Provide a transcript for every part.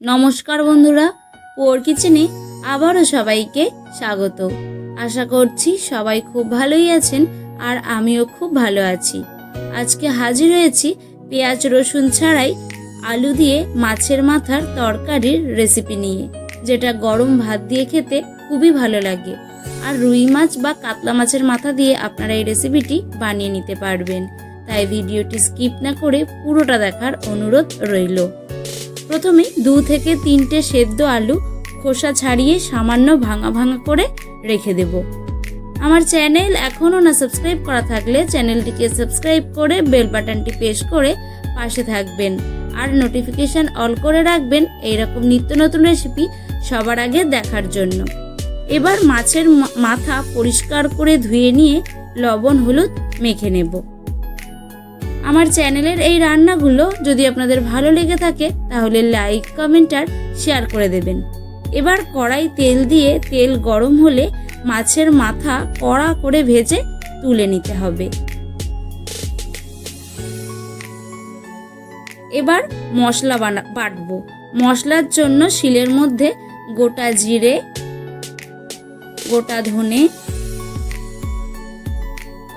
নমস্কার বন্ধুরা, পোর কিচেনে আবারও সবাইকে স্বাগত। আশা করছি সবাই খুব ভালোই আছেন আর আমিও খুব ভালো আছি। আজকে হাজির হয়েছি পেঁয়াজ রসুন ছাড়াই আলু দিয়ে মাছের মাথার তরকারির রেসিপি নিয়ে, যেটা গরম ভাত দিয়ে খেতে খুবই ভালো লাগে। আর রুই মাছ বা কাতলা মাছের মাথা দিয়ে আপনারা এই রেসিপিটি বানিয়ে নিতে পারবেন। তাই ভিডিওটি স্কিপ না করে পুরোটা দেখার অনুরোধ রইল। প্রথমে দু থেকে তিনটে সেদ্ধ আলু খোসা ছাড়িয়ে সামান্য ভাঙা ভাঙা করে রেখে দেব। আমার চ্যানেল এখনও না সাবস্ক্রাইব করা থাকলে চ্যানেলটিকে সাবস্ক্রাইব করে বেল বাটনটি প্রেস করে পাশে থাকবেন। আর নোটিফিকেশান অল করে রাখবেন এইরকম নিত্য নতুন রেসিপি সবার আগে দেখার জন্য। এবার মাছের মাথা পরিষ্কার করে ধুয়ে নিয়ে লবণ হলুদ মেখে নেব। আমার চ্যানেলের এই রান্নাগুলো যদি আপনাদের ভালো লেগে থাকে, তাহলে লাইক, কমেন্ট আর শেয়ার করে দেবেন। এবার কড়াই তেল দিয়ে তেল গরম হলে মাছের মাথা কড়া করে ভেজে তুলে নিতে হবে। এবার মশলা বানা বাটবো। মশলার জন্য শিলের মধ্যে গোটা জিরে, গোটা ধনে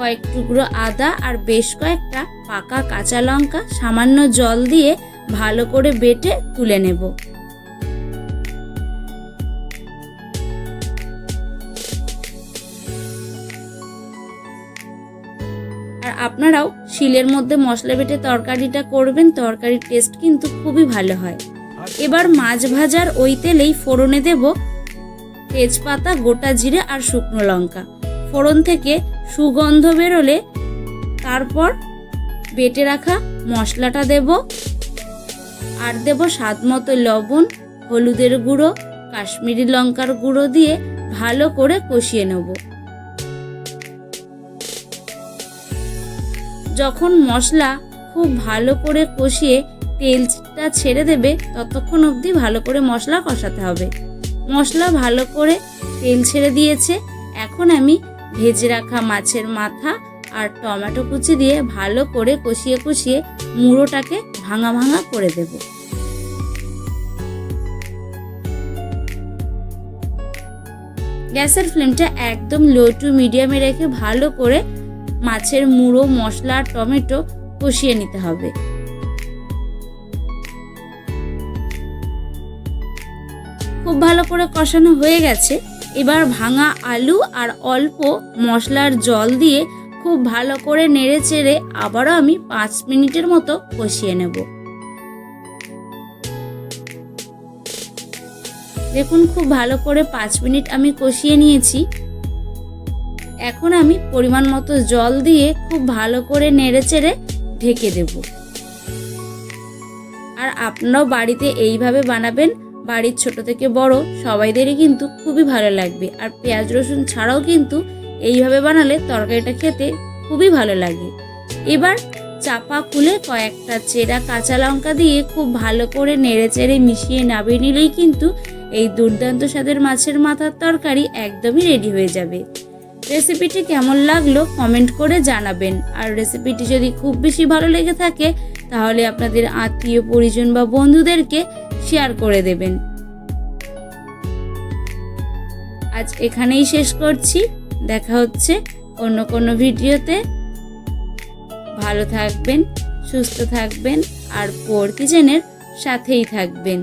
কয়েক টুকরো আদা আর বেশ কয়েকটা পাকা কাঁচা লঙ্কা সামান্য জল দিয়ে ভালো করে বেটে তুলে নেব। আর আপনারাও শিলের মধ্যে মশলা বেটে তরকারিটা করবেন, তরকারির টেস্ট কিন্তু খুবই ভালো হয়। এবার মাছ ভাজার ওই তেলেই ফোড়নে দেব তেজপাতা, গোটা জিরে আর শুকনো লঙ্কা। ফোড়ন থেকে সুগন্ধ বেরোলে তারপর বেটে রাখা মশলাটা দেব। আর দেব স্বাদ মতো লবণ, হলুদের গুঁড়ো, কাশ্মীরি লঙ্কার গুঁড়ো দিয়ে ভালো করে কষিয়ে নেব। যখন মশলা খুব ভালো করে কষিয়ে তেলটা ছেড়ে দেবে, ততক্ষণ অবধি ভালো করে মশলা কষাতে হবে। মশলা ভালো করে তেল ছেড়ে দিয়েছে। এখন আমি ভেজে রাখা মাছের মাথা আর টমেটো কুচি দিয়ে ভালো করে কষিয়ে কষিয়ে মুড়োটাকে ভাঙা ভাঙা করে দেব। গ্যাসের ফ্লেমটা একদম লো টু মিডিয়ামে রেখে ভালো করে মাছের মুড়ো, মশলা আর টমেটো কষিয়ে নিতে হবে। খুব ভালো করে কষানো হয়ে গেছে। এবার ভাঙা আলু আর অল্প মশলার জল দিয়ে খুব ভালো করে নেড়ে চেড়ে আবারও আমি পাঁচ মিনিটের মতো কষিয়ে নেব। দেখুন খুব ভালো করে পাঁচ মিনিট আমি কষিয়ে নিয়েছি। এখন আমি পরিমাণ মতো জল দিয়ে খুব ভালো করে নেড়ে চেড়ে ঢেকে দেব। আর আপনারাও বাড়িতে এইভাবে বানাবেন বাড়ির ছোট থেকে বড় সবাইদেরই কিন্তু খুবই ভালো লাগবে। আর পেঁয়াজ রসুন ছাড়াও কিন্তু এইভাবে বানালে তরকারিটা খেতে খুবই ভালো লাগে। এবার চাপা খুলে কয়েকটা চেরা কাঁচা লঙ্কা দিয়ে খুব ভালো করে নেড়ে চেড়ে মিশিয়ে নামিয়ে নিলেই কিন্তু এই দুর্দান্ত স্বাদের মাছের মাথার তরকারি একদমই রেডি হয়ে যাবে। রেসিপিটি কেমন লাগল কমেন্ট করে জানাবেন। আর রেসিপিটি যদি খুব বেশি ভালো লেগে থাকে, তাহলে আপনাদের আত্মীয়, পরিজন বা বন্ধুদেরকে শেয়ার করে দেবেন। আজ এখানেই শেষ করছি। দেখা হচ্ছে অন্য কোনো ভিডিওতে। ভালো থাকবেন, সুস্থ থাকবেন, আর পোর কিচেনের সাথেই থাকবেন।